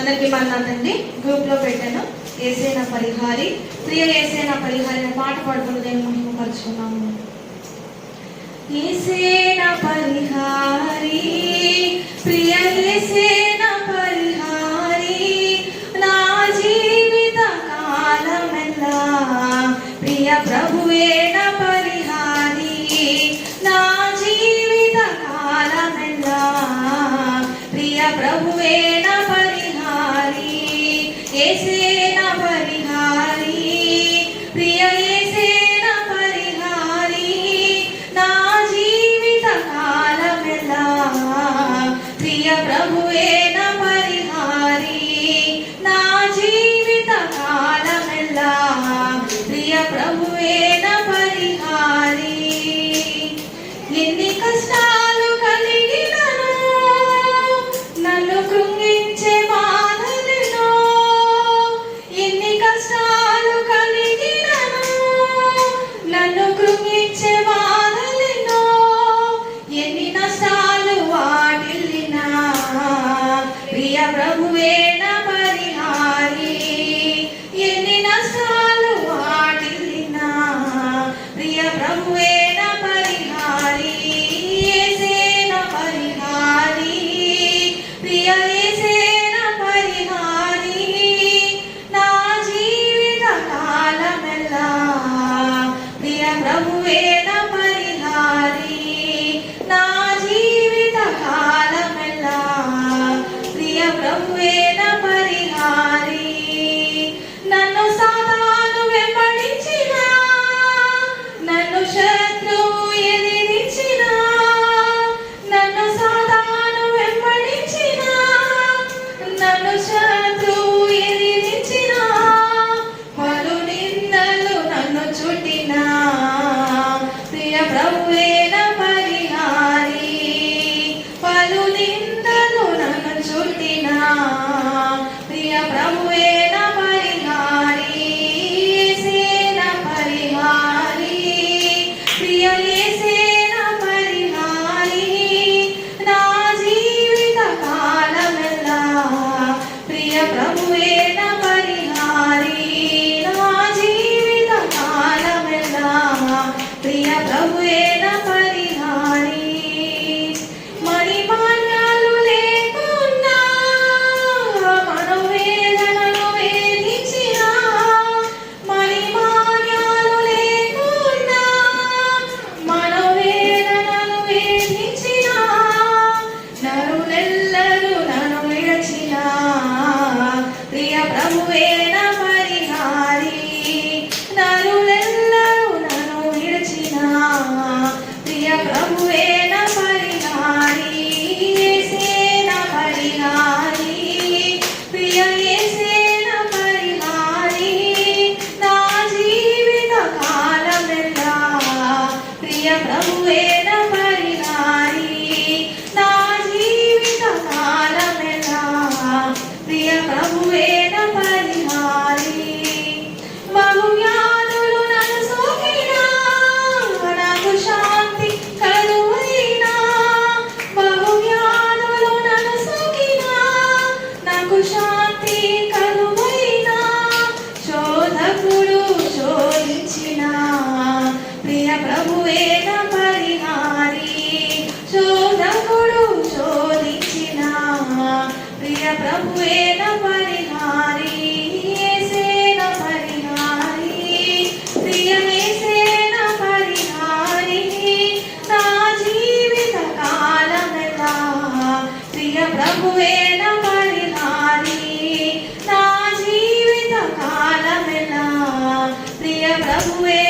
అందరికి పండుతుందండి గ్రూప్లో పెట్టాను. ఏసైన పరిహారి. ప్రియ ఏసైన పరిహారి పాట పాడుకుంటూ నేను మహిమపరుచుకున్నాము ఏసేన పరిహారి ప్రియ ఏసేన పరిహారి నా జీవిత కాలమెల్లా ప్రియ ప్రభువేన పరిహారి నా జీవిత కాలమెల్లా ప్రియ ప్రభువేన పరిహారి పరిహారి ఏసే నా పరిహారి ప్రియ ఏసే నా పరిహారి నా జీవిత కాలమెలా? ప్రియ ప్రభువే నా పరిహారి నా జీవిత కాలమెలా? ప్రియ ప్రభువే వేద Yeah. love with. నువ్వేన పరిహారి నా జీవిత కాలమెలా? ప్రియ ప్రభువే